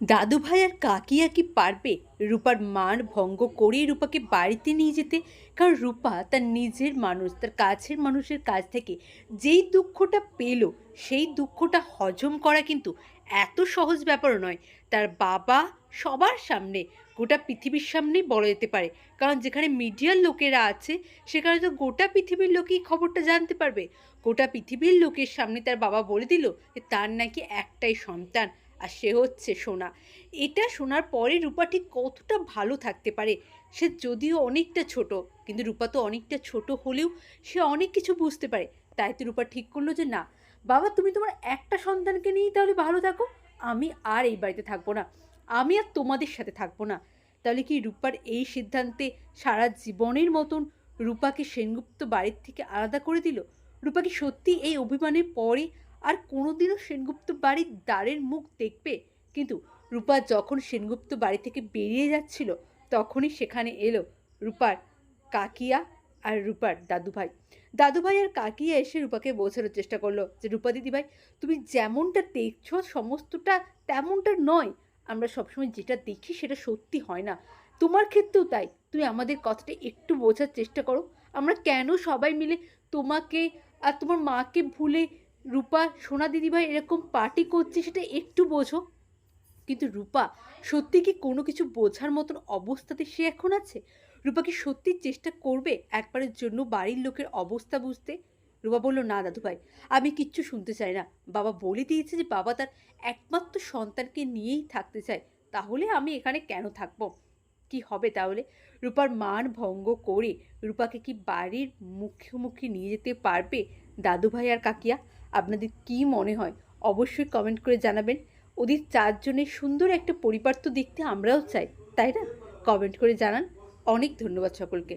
দাদু ভাই আর কাকিয়া কি পারবে রূপার মান ভঙ্গ করে রূপাকে বাড়িতে নিয়ে যেতে? কারণ রূপা তার নিজের মানুষ, তার কাছের মানুষের কাছ থেকে যেই দুঃখটা পেল, সেই দুঃখটা হজম করা কিন্তু এত সহজ ব্যাপার নয়। তার বাবা সবার সামনে, গোটা পৃথিবীর সামনেই বলা যেতে পারে। কারণ যেখানে মিডিয়ার লোকেরা আছে, সেখানে তো গোটা পৃথিবীর লোকেই খবরটা জানতে পারবে। গোটা পৃথিবীর লোকের সামনে তার বাবা বলে দিল যে তার নাকি একটাই সন্তান। আর সে হচ্ছে সোনা। এটা শোনার পরে রূপা ঠিক কতটা ভালো থাকতে পারে, সে যদিও অনেকটা ছোট, কিন্তু রূপা তো অনেকটা ছোট হলেও সে অনেক কিছু বুঝতে পারে। তাই তো রূপা ঠিক করল যে, না, বাবা, তুমি তোমার একটা সন্তানকে নিয়েই তাহলে ভালো থাকো। আমি আর এই বাড়িতে থাকব না। আমি আর তোমাদের সাথে থাকব না। তাহলে কি রূপার এই সিদ্ধান্তে সারা জীবনের মতন রূপাকে সেনগুপ্ত বাড়ির থেকে আলাদা করে দিল? রূপা কি সত্যি এই অভিমানের পরে আর কোনোদিনও সেনগুপ্ত বাড়ির দ্বারের মুখ দেখবে। কিন্তু রূপা যখন সেনগুপ্ত বাড়ি থেকে বেরিয়ে যাচ্ছিল, তখনই সেখানে এলো রূপার কাকিয়া আর রূপার দাদুভাই। দাদুভাই আর কাকিয়া এসে রূপাকে বোঝানোর চেষ্টা করল যে, রূপা দিদিভাই, তুমি যেমনটা দেখছ সমস্তটা তেমনটা নয়। আমরা সবসময় যেটা দেখি সেটা সত্যি হয় না। তোমার ক্ষেত্রেও তাই। তুমি আমাদের কথাটা একটু বোঝার চেষ্টা করো। আমরা কেন সবাই মিলে তোমাকে আর তোমার মাকে ভুলে রূপা, সোনা দিদিভাই এরকম পার্টি করছে সেটা একটু বোঝো। কিন্তু রূপা, সত্যি কি কোনো কিছু বোঝার মতন অবস্থাতে সে এখন আছে? রূপা কি সত্যি চেষ্টা করবে একবারের জন্য বাড়ির লোকের অবস্থা বুঝতে? রূপা বলল, না দাদুভাই, আমি কিচ্ছু শুনতে চাই না। বাবা বলে দিয়েছে যে বাবা তার একমাত্র সন্তানকে নিয়েই থাকতে চায়। তাহলে আমি এখানে কেন থাকব? কি হবে তাহলে? রূপার মান ভঙ্গ করে রূপাকে কি বাড়ির মুখোমুখি নিয়ে যেতে পারবে দাদুভাই আর কাকিয়া? আপনাদের কি মনে হয়? অবশ্যই কমেন্ট করে জানাবেন। ওদের চারজনের সুন্দর একটা পরিবার তো দেখতে আমরাও চাই, তাই না? কমেন্ট করে জানান। অনেক ধন্যবাদ সকলকে।